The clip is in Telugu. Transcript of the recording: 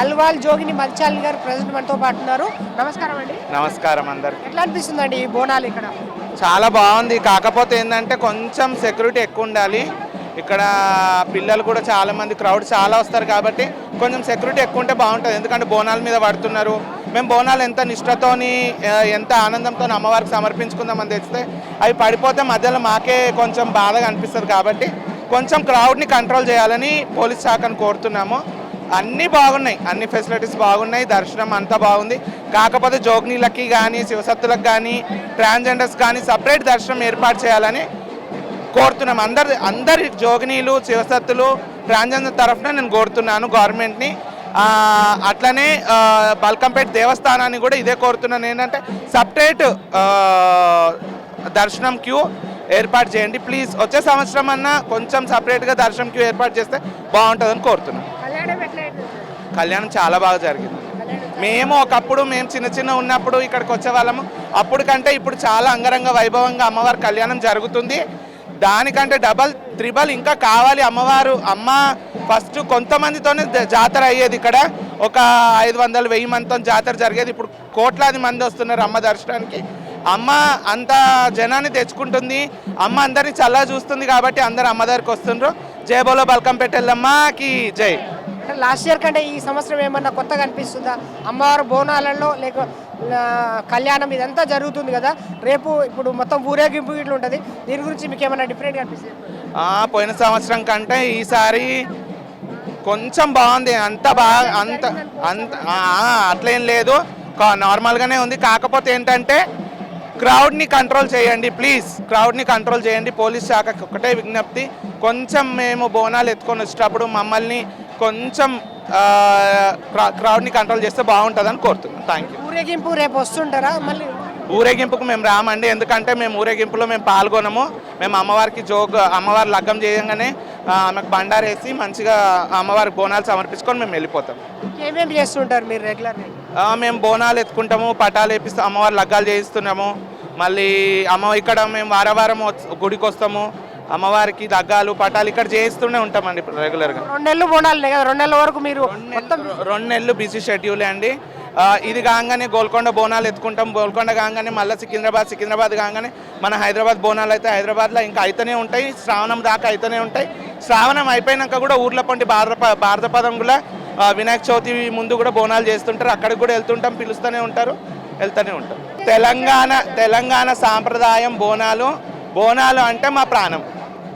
అల్వాల్ జోగిని మల్చాలి గారు ప్రెసిడెంట్ మనతో పాటు ఉన్నారు. నమస్కారం అండి. నమస్కారం అందరికి. ఎట్లా అనిపిస్తుందండి ఈ బోనాలు ఇక్కడ? చాలా బాగుంది. కాకపోతే ఏంటంటే కొంచెం సెక్యూరిటీ ఎక్కువ ఉండాలి. ఇక్కడ పిల్లలు కూడా చాలా మంది క్రౌడ్ చాలా వస్తారు కాబట్టి కొంచెం సెక్యూరిటీ ఎక్కువ ఉంటే బాగుంటుంది. ఎందుకంటే బోనాల మీద పడుతున్నారు. మేము బోనాలు ఎంత నిష్ఠతోని ఎంత ఆనందంతో అమ్మవారికి సమర్పించుకుందామని తెచ్చితే అవి పడిపోతే మధ్యలో మాకే కొంచెం బాధగా అనిపిస్తుంది కాబట్టి కొంచెం క్రౌడ్ని కంట్రోల్ చేయాలని పోలీస్ శాఖను కోరుతున్నాము. అన్నీ బాగున్నాయి. అన్ని ఫెసిలిటీస్ బాగున్నాయి. దర్శనం అంతా బాగుంది. కాకపోతే జోగినీలకి కానీ శివసత్తులకు కానీ ట్రాన్స్జెండర్స్ కానీ సపరేట్ దర్శనం ఏర్పాటు చేయాలని కోరుతున్నాం. అందరి అందరి జోగినీలు శివసత్తులు ట్రాన్స్జెండర్ తరఫున నేను కోరుతున్నాను గవర్నమెంట్ని. అట్లనే బల్కంపేట దేవస్థానాన్ని కూడా ఇదే కోరుతున్నాను. ఏంటంటే సపరేట్ దర్శనం క్యూ ఏర్పాటు చేయండి. ప్లీజ్ వచ్చే సంవత్సరం అన్నా కొంచెం సపరేట్గా దర్శనం క్యూ ఏర్పాటు చేస్తే బాగుంటుందని కోరుతున్నాను. కళ్యాణం చాలా బాగా జరిగింది. మేము ఒకప్పుడు మేము చిన్న చిన్న ఉన్నప్పుడు ఇక్కడికి వచ్చేవాళ్ళము. అప్పుడు కంటే ఇప్పుడు చాలా అంగరంగ వైభవంగా అమ్మవారి కళ్యాణం జరుగుతుంది. దానికంటే డబల్ త్రిబల్ ఇంకా కావాలి అమ్మవారు. అమ్మ ఫస్ట్ కొంతమందితోనే జాతర అయ్యేది ఇక్కడ. ఒక ఐదు వందలు వెయ్యి మందితో జాతర జరిగేది. ఇప్పుడు కోట్లాది మంది వస్తున్నారు అమ్మ దర్శనానికి. అమ్మ అంత జనాన్ని తెచ్చుకుంటుంది. అమ్మ అందరినీ చల్ల చూస్తుంది కాబట్టి అందరు అమ్మ దగ్గరికి వస్తుండ్రు. జై బోలో బల్కంపేట ఎల్లమ్మకి జై. అంటే లాస్ట్ ఇయర్ కంటే ఈ సంవత్సరం ఏమన్నా కొత్తగా అనిపిస్తుందా? అమ్మవారు బోనాలలో లేక కళ్యాణం ఇదంతా జరుగుతుంది కదా. రేపు ఇప్పుడు మొత్తం ఊరేగింపు ఇట్లా ఉంటుంది. దీని గురించి మీకు ఏమన్నా డిఫరెంట్ అనిపిస్తుంది పోయిన సంవత్సరం కంటే ఈసారి కొంచెం బాగుంది. అంత బాగా అంత అంత అట్లేం లేదు. కా- నార్మల్గానే ఉంది. కాకపోతే ఏంటంటే క్రౌడ్ని కంట్రోల్ చేయండి ప్లీజ్. క్రౌడ్ని కంట్రోల్ చేయండి. పోలీస్ శాఖకి ఒకటే విజ్ఞప్తి. కొంచెం మేము బోనాలు ఎత్తుకొని వచ్చేటప్పుడు మమ్మల్ని కొంచెం క్రౌడ్ని కంట్రోల్ చేస్తే బాగుంటుందని కోరుతున్నాను థ్యాంక్ యూ ఊరేగింపు రేపు వస్తుంటారా మళ్ళీ? ఊరేగింపుకు మేము రామండి. ఎందుకంటే మేము ఊరేగింపులో మేము పాల్గొనము. మేము అమ్మవారికి జోగ్ అమ్మవారి లగ్గం చేయంగానే ఆమెకు బండారేసి మంచిగా అమ్మవారికి బోనాలు సమర్పించుకొని మేము వెళ్ళిపోతాం. ఏమేమి చేస్తుంటారు మీరు రెగ్యులర్గా? మేము బోనాలు ఎత్తుకుంటాము పటాలు వేపిస్తాం అమ్మవారి లగ్గాలు చేయిస్తున్నాము. మళ్ళీ అమ్మ ఇక్కడ మేము వార వారం గుడికి వస్తాము అమ్మవారికి లగ్గాలు పటాలు ఇక్కడ చేయిస్తూనే ఉంటామండి రెగ్యులర్గా రెండు నెలలు బోనాలు కదా రెండు నెలల వరకు మీరు మొత్తం రెండు నెలలు బిజీ షెడ్యూలే అండి. ఇది కాగానే గోల్కొండ బోనాలు ఎత్తుకుంటాం. గోల్కొండ కాగానే మళ్ళీ సికింద్రాబాద్ సికింద్రాబాద్ కాగానే మన హైదరాబాద్ బోనాలు అయితే హైదరాబాద్లో ఇంకా అయితేనే ఉంటాయి. శ్రావణం దాకా అయితేనే ఉంటాయి. శ్రావణం అయిపోయినాక కూడా ఊర్ల పండి భారత భారత పదం కూడా వినాయక చవితి ముందు కూడా బోనాలు చేస్తుంటారు. అక్కడికి కూడా వెళ్తుంటాం పిలుస్తూనే ఉంటారు వెళ్తూనే ఉంటాం. తెలంగాణ తెలంగాణ సాంప్రదాయం బోనాలు. బోనాలు అంటే మా ప్రాణం.